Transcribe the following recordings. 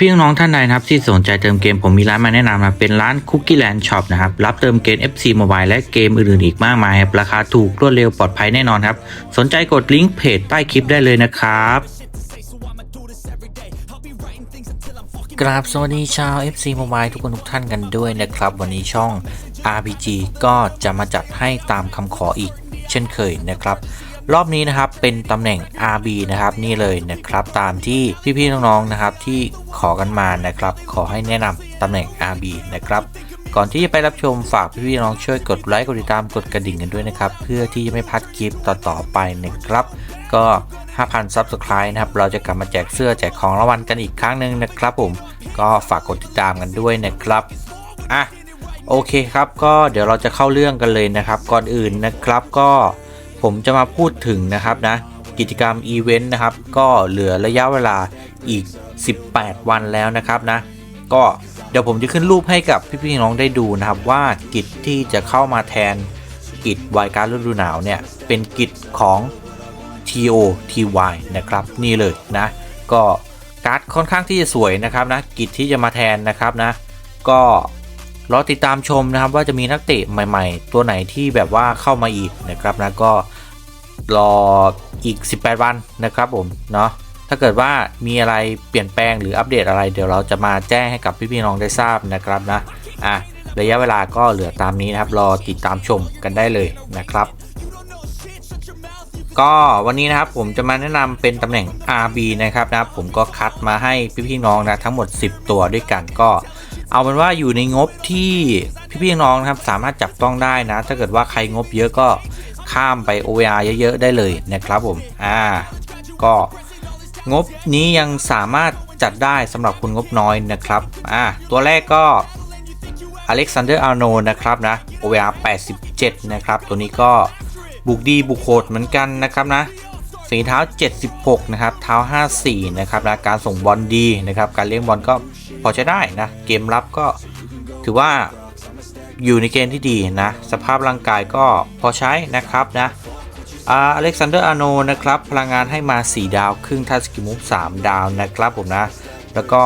พี่ๆน้องท่านใดนะครับที่สนใจเติมเกมผมมีร้านมาแนะนำนะเป็นร้าน Cookie Land Shop นะครับรับเติมเกม FC Mobile และเกมอื่นๆอีกมากมายครับราคาถูกรวดเร็วปลอดภัยแน่นอนครับ สนใจกดลิงก์เพจใต้คลิปได้เลยนะครับกราบสวัสดีชาว FC Mobile ทุกคนทุกท่านกันด้วยนะครับ วันนี้ช่อง RPG ก็จะมาจัดให้ตามคำขออีกเช่นเคยนะครับ รอบนี้นะครับเป็นตำแหน่ง RB นะครับนี่เลยนะครับตามที่พี่ๆน้องๆนะครับที่ขอกันมานะครับ ขอให้แนะนำตำแหน่ง RB นะครับก่อนที่จะไปรับชมฝากพี่ๆน้องช่วยกดไลค์กดติดตามกดกระดิ่งกันด้วยนะครับ เพื่อที่จะไม่พลาดคลิปต่อๆไปนะครับ ก็ 5,000 Subscribe นะครับ เราจะกลับมาแจกเสื้อแจกของรางวัลกันอีกครั้งหนึ่งนะครับผมก็ฝากกดติดตามกันด้วยนะครับอะโอเคครับ ก็เดี๋ยวเราจะเข้าเรื่องกันเลยนะครับ ก่อนอื่นนะครับก็ ผมจะมาพูดถึงนะครับนะกิจกรรมอีเวนต์นะครับก็เหลือระยะเวลาอีก 18 วันแล้วนะครับนะก็เดี๋ยวผมจะขึ้นรูปให้กับพี่ๆน้องได้ดูนะครับว่ากิจที่จะเข้ามาแทนกิจวายการฤดูหนาวเนี่ยเป็นกิจของ TO TY นะครับนี่เลยนะก็การ์ดค่อนข้างที่จะสวยนะครับนะกิจที่จะมาแทนนะครับนะก็ รอติดตามชมนะครับว่าจะมีนักเตะใหม่ ๆ ตัวไหนที่แบบว่าเข้ามาอีกนะครับนะก็รออีก 18 วันนะครับผมเนาะถ้าเกิดว่ามีอะไรเปลี่ยนแปลงหรืออัปเดตอะไรเดี๋ยวเราจะมาแจ้งให้กับพี่ๆน้องได้ทราบนะครับนะอะระยะเวลาก็เหลือตามนี้นะครับ รอติดตามชมกันได้เลยนะครับ ก็วันนี้นะครับผมจะมาแนะนำเป็นตำแหน่ง RB นะครับนะผมก็คัดมาให้พี่ๆน้องนะทั้งหมด 10 ตัวด้วยกันก็ เอาเป็นว่าอยู่ในงบที่พี่ๆน้องนะครับสามารถจับต้องได้นะ ถ้าเกิดว่าใครงบเยอะก็ข้ามไป OVR เยอะๆได้เลยนะครับผมอ่าก็งบนี้ยังสามารถจัดได้สำหรับคุณงบน้อยนะครับอ่าตัวแรกก็อเล็กซานเดอร์อาร์โนนะครับนะ OVR 87 นะครับ ตัวนี้ก็บุกดีบุกโหดเหมือนกันนะครับนะฝีเท้า 76 นะครับ เท้า 54 นะครับนะการส่งบอลดีนะครับ การเลี้ยงบอลก็ พอใช้ได้นะ เกมรับก็ถือว่าอยู่ในเกณฑ์ที่ดีนะ สภาพร่างกายก็พอใช้นะครับนะอเล็กซานเดอร์อาโนนะครับ พลังงานให้มา 4 ดาว ครึ่งทัสกิมุฟ3ดาวนะครับผมนะ แล้วก็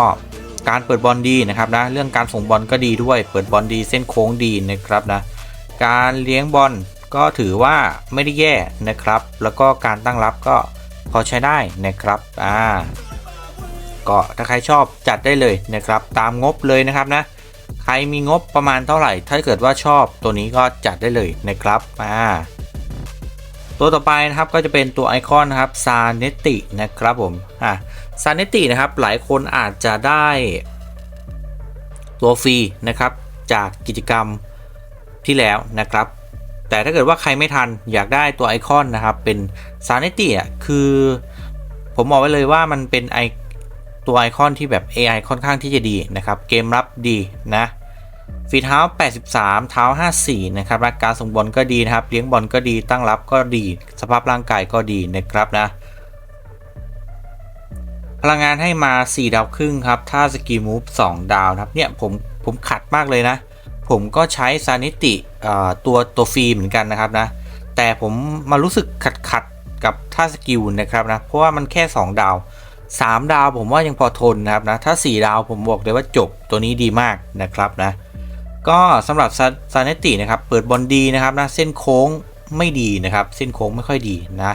การเปิดบอลดีนะครับนะ เรื่องการส่งบอลก็ดีด้วย เปิดบอลดีเส้นโค้งดีนะครับนะ การเลี้ยงบอลก็ถือว่าไม่ได้แย่นะครับ แล้วก็การตั้งรับก็พอใช้ได้นะครับ อ่า ก็ถ้าใครชอบจัดได้เลยนะครับตามงบเลยนะครับนะใครมีงบประมาณเท่าไหร่ ถ้าเกิดว่าชอบตัวนี้ก็จัดได้เลยนะครับอ่าตัวต่อไปนะครับก็จะเป็นตัวไอคอนนะครับซาเนตินะครับผมอ่าซาเนตินะครับหลายคนอาจจะได้ตัวฟรีนะครับจากกิจกรรมที่แล้วนะครับ แต่ถ้าเกิดว่าใครไม่ทันอยากได้ตัวไอคอนนะครับเป็นซาเนติอะคือผมบอกไว้เลยว่ามันเป็นไอ ตัวไอคอนที่แบบ AI ค่อนข้างที่จะดีนะครับ เกมรับดีนะฝีเท้า 83 เท้า 54 นะครับและการส่งบอลก็ดีนะครับ เลี้ยงบอลก็ดี ตั้งรับก็ดี สภาพร่างกายก็ดีนะครับนะ พลังงานให้มา 4 ดาวครึ่งครับ ถ้าสกีมูฟ 2 ดาวนะครับ เนี่ยผมผมขัดมากเลยนะ ผมก็ใช้ซานิติตัวตัวฟรีเหมือนกันนะครับนะ แต่ผมมารู้สึกขัดขัดกับท่าสกิลนะครับนะ เพราะว่ามันแค่ 2 ดาว 3 ดาวผมว่ายังพอทนนะครับนะถ้า 4 ดาวผมบอกเลยว่าจบตัวนี้ดีมากนะครับนะก็สำหรับซาเนตินะครับเปิดบอลดีนะครับนะเส้นโค้งไม่ดีนะครับเส้นโค้งไม่ค่อยดีนะ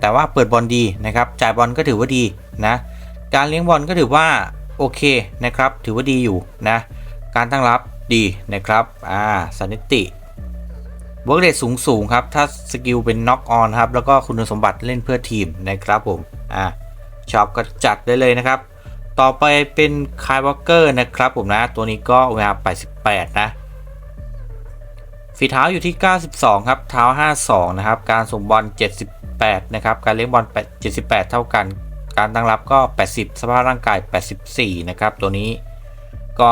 แต่ว่าเปิดบอลดีนะครับจ่ายบอลก็ถือว่าดีนะการเลี้ยงบอลก็ถือว่าโอเคนะครับถือว่าดีอยู่นะการตั้งรับดีนะครับอ่าซาเนติเวิร์กเรทสูงสูงครับถ้าสกิลเป็นน็อกออนครับแล้วก็คุณสมบัติเล่นเพื่อทีมนะครับผมอ่า ชอบก็จัดได้เลยนะครับ ต่อไปเป็นคายวอลเกอร์นะครับผมนะ ตัวนี้ก็เวลา88 นะ ฝีเท้าอยู่ที่ 92 ครับ เท้า 52 นะครับ การส่งบอล 78 นะครับ การเลี้ยงบอล 78 เท่ากัน การตั้งรับก็ 80 สภาพร่างกาย 84 นะครับ ตัวนี้ก็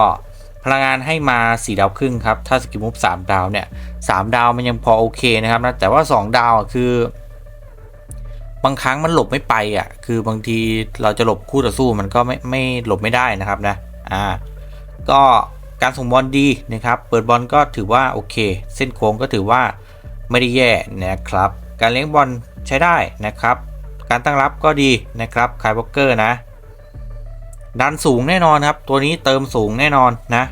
พลังงานให้มา 4 ดาวครึ่งครับ ถ้าสกิลมูฟ3ดาวเนี่ย 3 ดาวมันยังพอโอเคนะครับนะ แต่ว่า 2 ดาวคือ บางครั้งมันหลบไม่ไปอะ คือบางทีเราจะหลบคู่ต่อสู้มันก็ไม่ไม่หลบไม่ได้นะครับนะ อ่า ก็การส่งบอลดีนะครับ เปิดบอลก็ถือว่าโอเค เส้นโค้งก็ถือว่าไม่ได้แย่นะครับ การเลี้ยงบอลใช้ได้นะครับ การตั้งรับก็ดีนะครับคายวอลเกอร์นะ ดันสูงแน่นอนครับ ตัวนี้เติมสูงแน่นอนนะ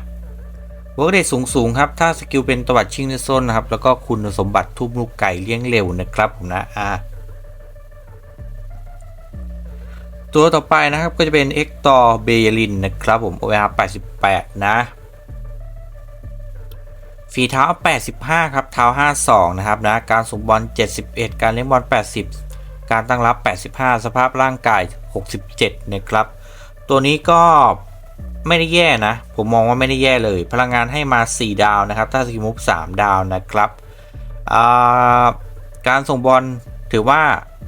เวิร์กเดสูงสูงครับ ถ้าสกิลเป็นตวัดชิงในโซนนะครับ แล้วก็คุณสมบัติทุบลูกไก่เลี้ยงเร็วนะครับผมนะ อ่า ตัวต่อไปนะครับก็จะเป็น e c t o r b e y l i n นะครับผม OR 88 นะฝีเท้า 85 ครับ เท้า 52 นะครับนะ การส่งบอล 71 การเล่นบอล 80 การตั้งรับ 85 สภาพร่างกาย 67 นะครับ ตัวนี้ก็ไม่ได้แย่นะ ผมมองว่าไม่ได้แย่เลย พลังงานให้มา 4 ดาวนะครับ ถ้าสกิมุก3ดาวนะครับ การส่งบอลถือว่า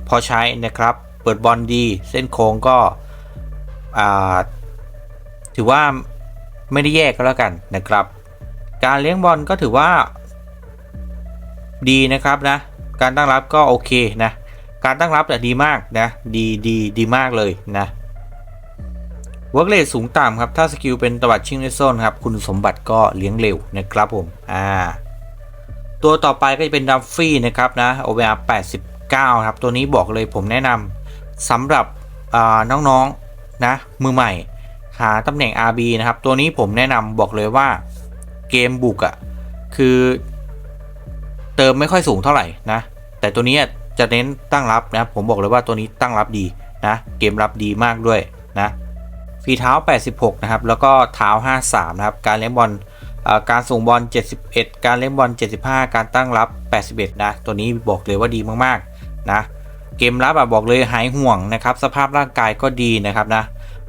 พอใช้นะครับ เปิดบอลดี เส้นโค้งก็ถือว่าไม่ได้แย่ก็แล้วกันนะครับ การเลี้ยงบอลก็ถือว่า ดีนะครับนะ การตั้งรับก็โอเคนะ การตั้งรับแต่ดีมากนะ ดีดีดีมากเลยนะเวิร์กเลสูงต่ำครับ ถ้าสกิลเป็นตวัดชิงในโซนครับ คุณสมบัติก็เลี้ยงเร็วนะครับผม อ่า ตัวต่อไปก็จะเป็นดัฟฟี่นะครับนะ OVR 89 ครับ ตัวนี้บอกเลยผมแนะนำ สำหรับน้องๆนะมือใหม่หาตำแหน่ง RB นะครับ ตัวนี้ผมแนะนำบอกเลยว่าเกมบุกอะ่ะคือเติมไม่ค่อยสูงเท่าไหร่นะ แต่ตัวนี้จะเน้นตั้งรับนะผมบอกเลยว่าตัวนี้ตั้งรับดีนะเกมรับดีมากด้วยนะฝีเท้า 86 นะครับ แล้วก็เท้า 53 นะครับ การเล่นบอลการส่งบอล 71 การเล่นบอล 75 การตั้งรับ 81 นะ ตัวนี้บอกเลยว่าดีมาก ๆ นะ เกมรับอะบอกเลยหายห่วงนะครับ สภาพร่างกายก็ดีนะครับนะ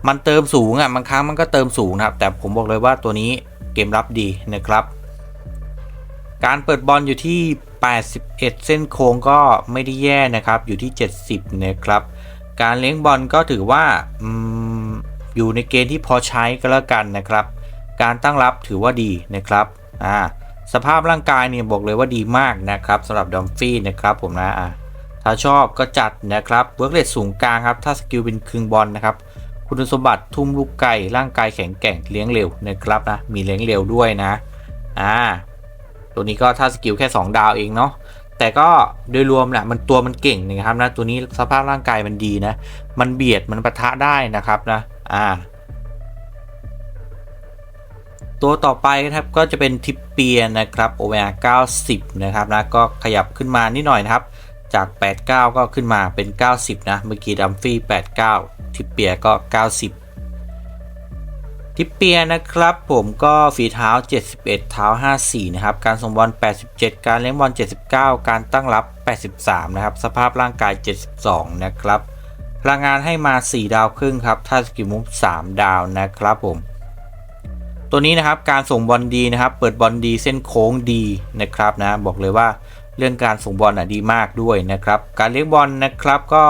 มันเติมสูงอะบางครั้งมันก็เติมสูงนะครับ แต่ผมบอกเลยว่าตัวนี้เกมรับดีนะครับ การเปิดบอลอยู่ที่ 81 เส้นโค้งก็ไม่ได้แย่นะครับ อยู่ที่ 70 นะครับ การเลี้ยงบอลก็ถือว่าออยู่ในเกณฑ์ที่พอใช้ก็แล้วกันนะครับ การตั้งรับถือว่าดีนะครับ อ่า สภาพร่างกายเนี่ยบอกเลยว่าดีมากนะครับสำหรับดอมฟี่นะครับผมนะอ่า ถ้าชอบก็จัดนะครับเวิร์กเลสสูงกลางครับ ถ้าสกิลเป็นคึงบอลนะครับ คุณสมบัติทุ่มลูกไก่ร่างกายแข็งแกร่งเลี้ยงเร็วนะครับนะ มีเลี้ยงเร็วด้วยนะ อ่า ตัวนี้ก็ถ้าสกิลแค่ 2 ดาวเองเนาะ แต่ก็โดยรวมแหละมันตัวมันเก่งนะครับนะ ตัวนี้สภาพร่างกายมันดีนะ มันเบียดมันปะทะได้นะครับนะ อ่า ตัวต่อไปครับก็จะเป็นทิปเปียนะครับ OVR 90 นะครับนะ ก็ขยับขึ้นมานิดหน่อยนะครับ จาก 89 ก็ขึ้นมาเป็น 90 นะ เมื่อกี้ดัมฟี่ 89 ทิปเปียก็ 90 ทิปเปียนะครับผมก็ฝีเท้า 71 เท้า 54 นะครับ การส่งบอล 87 การเล่นบอล 79 การตั้งรับ 83 นะครับ สภาพร่างกาย 72 นะครับ พลังงานให้มา 4 ดาวครึ่งครับ ถ้าสกิลมุฟ3 ดาวนะครับผม ตัวนี้นะครับ การส่งบอลดีนะครับ เปิดบอลดี เส้นโค้งดีนะครับนะ บอกเลยว่า เรื่องการส่งบอลอะดีมากด้วยนะครับ การเลี้ยงบอลนะครับก็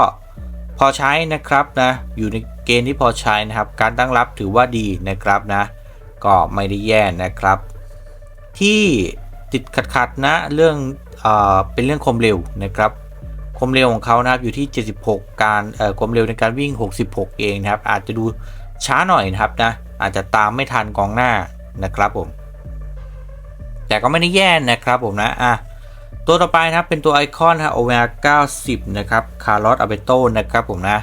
พอใช้นะครับนะอยู่ในเกณฑ์ที่พอใช้นะครับ การตั้งรับถือว่าดีนะครับนะก็ไม่ได้แย่นะครับ ที่ติดขัดๆนะเรื่องเอ่อเป็นเรื่องความเร็วนะครับความเร็วของเขานะครับอยู่ที่ 76 การเอ่อความเร็วในการวิ่ง 66 เองนะครับ อาจจะดูช้าหน่อยนะครับนะอาจจะตามไม่ทันกองหน้านะครับผม แต่ก็ไม่ได้แย่นะครับผมนะอะ ตัวต่อไปนะครับเป็นตัวไอคอนฮะโอเมก้า90นะครับคาร์ลอสอาเบโตนะครับผมนะ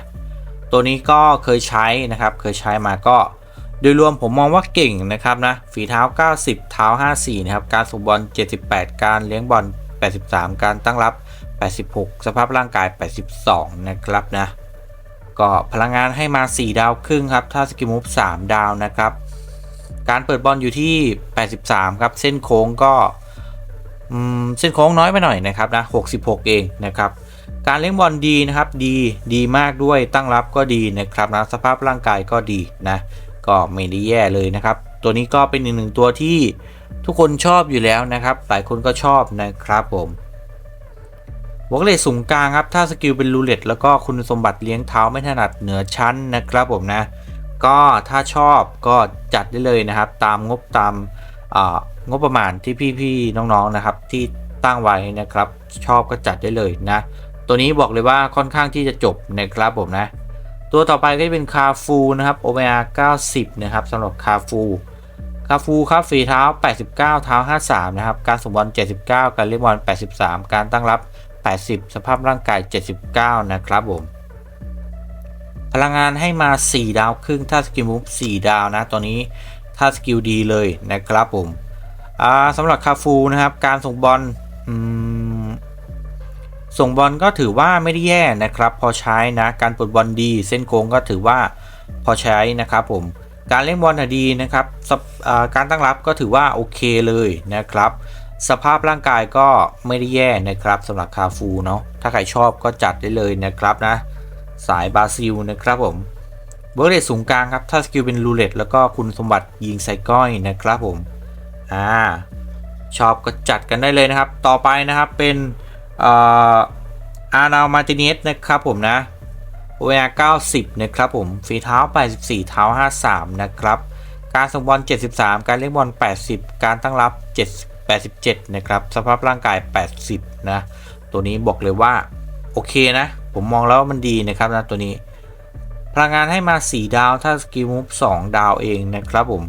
ตัวนี้ก็เคยใช้นะครับ เคยใช้มาก็ โดยรวมผมมองว่าเก่งนะครับนะ ฝีเท้า 90 เท้า 54 นะครับ การส่งบอล 78 การเลี้ยงบอล 83 การตั้งรับ 86 สภาพร่างกาย 82 นะครับนะ ก็พลังงานให้มา 4 ดาวครึ่งครับ ถ้าสกิมูฟ3ดาวนะครับ การเปิดบอลอยู่ที่ 83 ครับ เส้นโค้งก็ เส้นโค้งน้อยไปหน่อยนะครับนะ66 เองนะครับการเลี้ยงบอลดีนะครับดีดีมากด้วยตั้งรับก็ดีนะครับนะสภาพร่างกายก็ดีนะก็ไม่ได้แย่เลยนะครับ ตัวนี้ก็เป็นอีกหนึ่งตัวที่ทุกคนชอบอยู่แล้วนะครับ หลายคนก็ชอบนะครับผมวอกเลสสูงกลางครับ ถ้าสกิลเป็นรูเล็ตแล้วก็คุณสมบัติเลี้ยงเท้าไม่ถนัดเหนือชั้นนะครับผมนะ ก็ถ้าชอบก็จัดได้เลยนะครับ ตามงบตามอ่า งบประมาณที่พี่ๆน้องๆนะครับ ที่ตั้งไว้นะครับ ชอบก็จัดได้เลยนะ ตัวนี้บอกเลยว่าค่อนข้างที่จะจบนะครับผมนะ ตัวต่อไปก็จะเป็นคาฟูนะครับ OMR 90 นะครับสำหรับคาฟูคาฟูครับฝีเท้า 89 เท้า 53 นะครับ การสมบอล 79 การเล่นบอล 83 การตั้งรับ 80 สภาพร่างกาย 79 นะครับผม พลังงานให้มา 4 ดาวครึ่ง ถ้าสกิลมูฟ 4 ดาวนะตัวนี้ถ้าสกิลดีเลยนะครับผม อ่าสำหรับคาฟูนะครับ การส่งบอลส่งบอลก็ถือว่าไม่ได้แย่นะครับ พอใช้นะ การปลดบอลดี เส้นโค้งก็ถือว่าพอใช้นะครับผมการเล่นบอลดีนะครับการตั้งรับก็ถือว่าโอเคเลยนะครับ สภาพร่างกายก็ไม่ได้แย่นะครับสำหรับคาฟูเนาะถ้าใครชอบก็จัดได้เลยนะครับนะ สายบราซิลนะครับผมเบอร์เรตสูงกลางครับ ถ้าสกิลเป็นรูเล็ตแล้วก็คุณสมบัติยิงใส่ก้อยนะครับผม อ่าชอบก็จัดกันได้เลยนะครับ ต่อไปนะครับเป็นอาร์นามาติเนสนะครับผมนะเวลา90นะครับผมฝีเท้า 84 เท้า 53 นะครับ การส่งบอล 73 การเล่นบอล 80 การตั้งรับ 7 87 นะครับ สภาพร่างกาย 80 นะ ตัวนี้บอกเลยว่า โอเคนะ ผมมองแล้วมันดีนะครับนะตัวนี้ พลังงานให้มา 4 ดาว ถ้าสกิลมูฟ2ดาวเองนะครับผม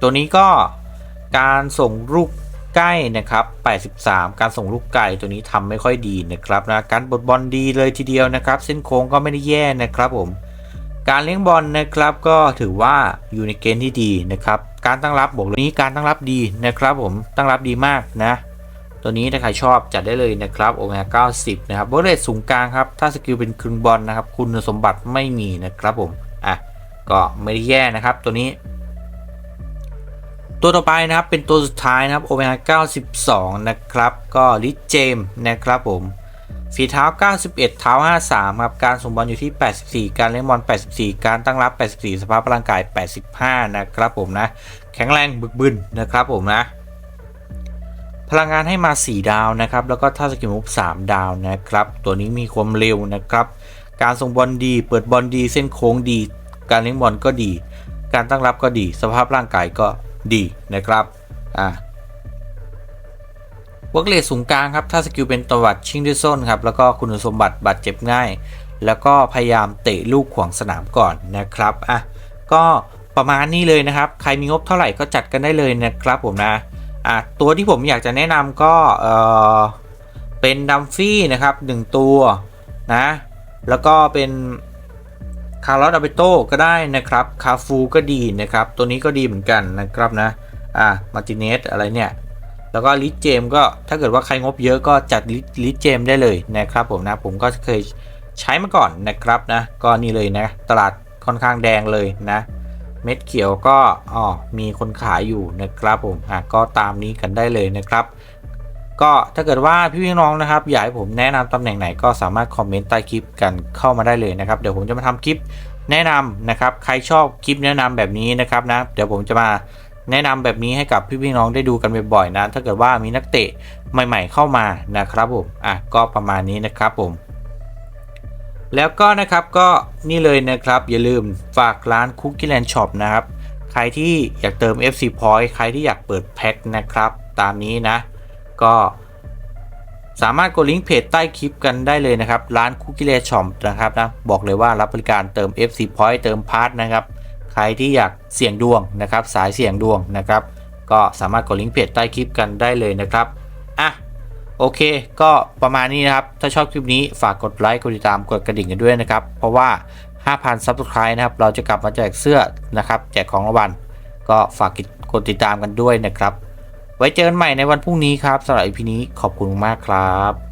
ตัวนี้ก็ การส่งลูกใกล้นะครับ 83 การส่งลูกไกลตัวนี้ทำไม่ค่อยดีนะครับนะการบดบอลดีเลยทีเดียวนะครับ เส้นโค้งก็ไม่ได้แย่นะครับผม การเลี้ยงบอลนะครับก็ถือว่าอยู่ในเกณฑ์ที่ดีนะครับ การตั้งรับบอกเลยนี้การตั้งรับดีนะครับ ผมตั้งรับดีมากนะ ตัวนี้ถ้าใครชอบจัดได้เลยนะครับโอเมก้า90 นะครับโบเลตสูงกลางครับ ถ้าสกิลเป็นครึ่งบอลนะครับ คุณสมบัติไม่มีนะครับผมอะก็ไม่ได้แย่นะครับ ตัวนี้ ตัวต่อไปนะครับเป็นตัวสุดท้ายนะครับโอเมก้า92 นะครับ ก็ลิเจมนะครับผมฝีเท้า 91 เท้า 53 ครับ การส่งบอลอยู่ที่ 84 การเล่นบอล 84 การตั้งรับ 84 สภาพร่างกาย 85 นะครับผมนะ แข็งแรงบึกบึนนะครับผมนะ พลังงานให้มา 4 ดาวนะครับ แล้วก็ท่าสกิลมุฟ3ดาวนะครับ ตัวนี้มีความเร็วนะครับ การส่งบอลดี เปิดบอลดี เส้นโค้งดี การเล่นบอลก็ดี การตั้งรับก็ดี สภาพร่างกายก็ ดีนะครับอ่าวอร์กเลสสูงกลางครับถ้าสกิลเป็นตวัดชิงด้วยส้นครับแล้วก็คุณสมบัติบาดเจ็บง่าย แล้วก็พยายามเตะลูกขวางสนามก่อนนะครับอะก็ประมาณนี้เลยนะครับ ใครมีงบเท่าไหร่ก็จัดกันได้เลยนะครับผมนะอะตัวที่ผมอยากจะแนะนำก็เออเป็นดัมฟี่นะครับหนึ่งตัวนะแล้วก็เป็น คาร์ลอสอาเบโตก็ได้นะครับ คาฟูก็ดีนะครับ ตัวนี้ก็ดีเหมือนกันนะครับนะ อะมาติเนสอะไรเนี่ย แล้วก็ลิทเจมก็ถ้าเกิดว่าใครงบเยอะก็จัดลิทเจมได้เลยนะครับผมนะ ผมก็เคยใช้มาก่อนนะครับนะ ก็นี่เลยนะ ตลาดค่อนข้างแดงเลยนะ เม็ดเขียวก็อ๋อมีคนขายอยู่นะครับผม อะก็ตามนี้กันได้เลยนะครับ ก็ถ้าเกิดว่าพี่พี่น้องนะครับอยากให้ผมแนะนำตำแหน่งไหนก็สามารถคอมเมนต์ใต้คลิปกันเข้ามาได้เลยนะครับเดี๋ยวผมจะมาทำคลิปแนะนำนะครับใครชอบคลิปแนะนำแบบนี้นะครับนะเดี๋ยวผมจะมาแนะนำแบบนี้ให้กับพี่พี่น้องได้ดูกันบ่อยๆนะถ้าเกิดว่ามีนักเตะใหม่ ๆ เข้ามานะครับผมอะก็ประมาณนี้นะครับผมแล้วก็นะครับก็นี่เลยนะครับ อย่าลืมฝากร้าน Cookie Land Shop นะครับ ใครที่อยากเติม FC Point ใครที่อยากเปิดแพ็คนะครับ ตามนี้นะ ก็สามารถกดลิงก์เพจใต้คลิปกันได้เลยนะครับ ร้าน Cookie Land Shop นะครับนะบอกเลยว่ารับบริการเติม FC Point เติมพาร์ทนะครับ ใครที่อยากเสี่ยงดวงนะครับ สายเสี่ยงดวงนะครับ ก็สามารถกดลิงก์เพจใต้คลิปกันได้เลยนะครับอะโอเค ก็ประมาณนี้นะครับ ถ้าชอบคลิปนี้ฝากกดไลค์กดติดตามกดกระดิ่งกันด้วยนะครับ เพราะว่า 5,000 Subscribe นะครับ เราจะกลับมาแจกเสื้อนะครับ แจกของรางวัลก็ฝากกดติดตามกันด้วยนะครับ ไว้เจอกันใหม่ในวันพรุ่งนี้ครับสำหรับ EP นี้ขอบคุณมากครับ